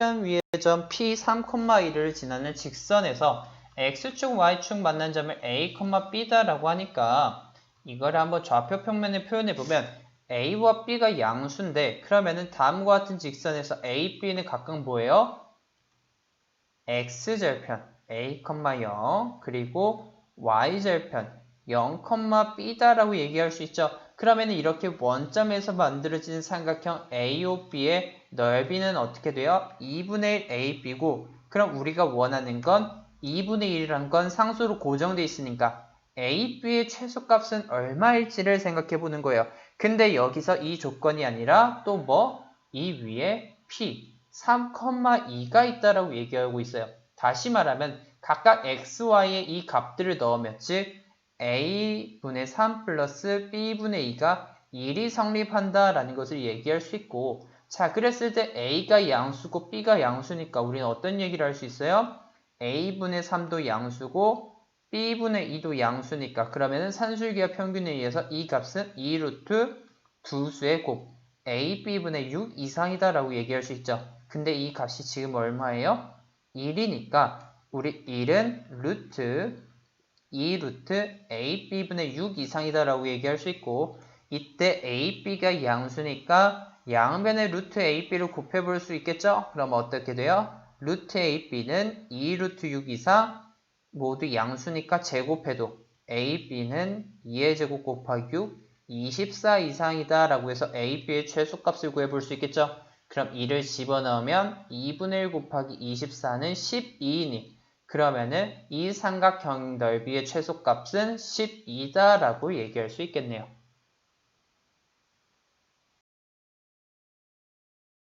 위의 점 P3,1을 지나는 직선에서 X축, Y축 만난 점을 A, B다라고 하니까 이걸 한번 좌표 평면에 표현해 보면 A와 B가 양수인데 그러면은 다음과 같은 직선에서 A, B는 각각 뭐예요? X절편 A, 0 그리고 Y절편 0, B다라고 얘기할 수 있죠. 그러면 이렇게 원점에서 만들어지는 삼각형 AOB의 넓이는 어떻게 돼요? 2분의 1 AB고 그럼 우리가 원하는 건 2분의 1이란 건 상수로 고정돼 있으니까 AB의 최소값은 얼마일지를 생각해 보는 거예요. 근데 여기서 이 조건이 아니라 또 뭐? 이 위에 P 3,2가 있다라고 얘기하고 있어요. 다시 말하면 각각 XY의 이 값들을 넣으면 즉 a분의 3 플러스 b분의 2가 1이 성립한다라는 것을 얘기할 수 있고 자 그랬을 때 a가 양수고 b가 양수니까 우리는 어떤 얘기를 할 수 있어요? a분의 3도 양수고 b분의 2도 양수니까 그러면은 산술기와 평균에 의해서 이 값은 2루트 두 수의 곱 a, b분의 6 이상이다 라고 얘기할 수 있죠. 근데 이 값이 지금 얼마예요? 1이니까 우리 1은 루트 2루트 AB분의 6 이상이다라고 얘기할 수 있고 이때 AB가 양수니까 양변의 루트 AB를 곱해볼 수 있겠죠? 그럼 어떻게 돼요? 루트 AB는 2 루트 6 이상 모두 양수니까 제곱해도 AB는 2의 제곱 곱하기 6 24 이상이다 라고 해서 AB의 최소값을 구해볼 수 있겠죠? 그럼 2를 집어넣으면 2분의 1 곱하기 24는 12이니 그러면은 이 삼각형 넓이의 최소값은 12다라고 얘기할 수 있겠네요.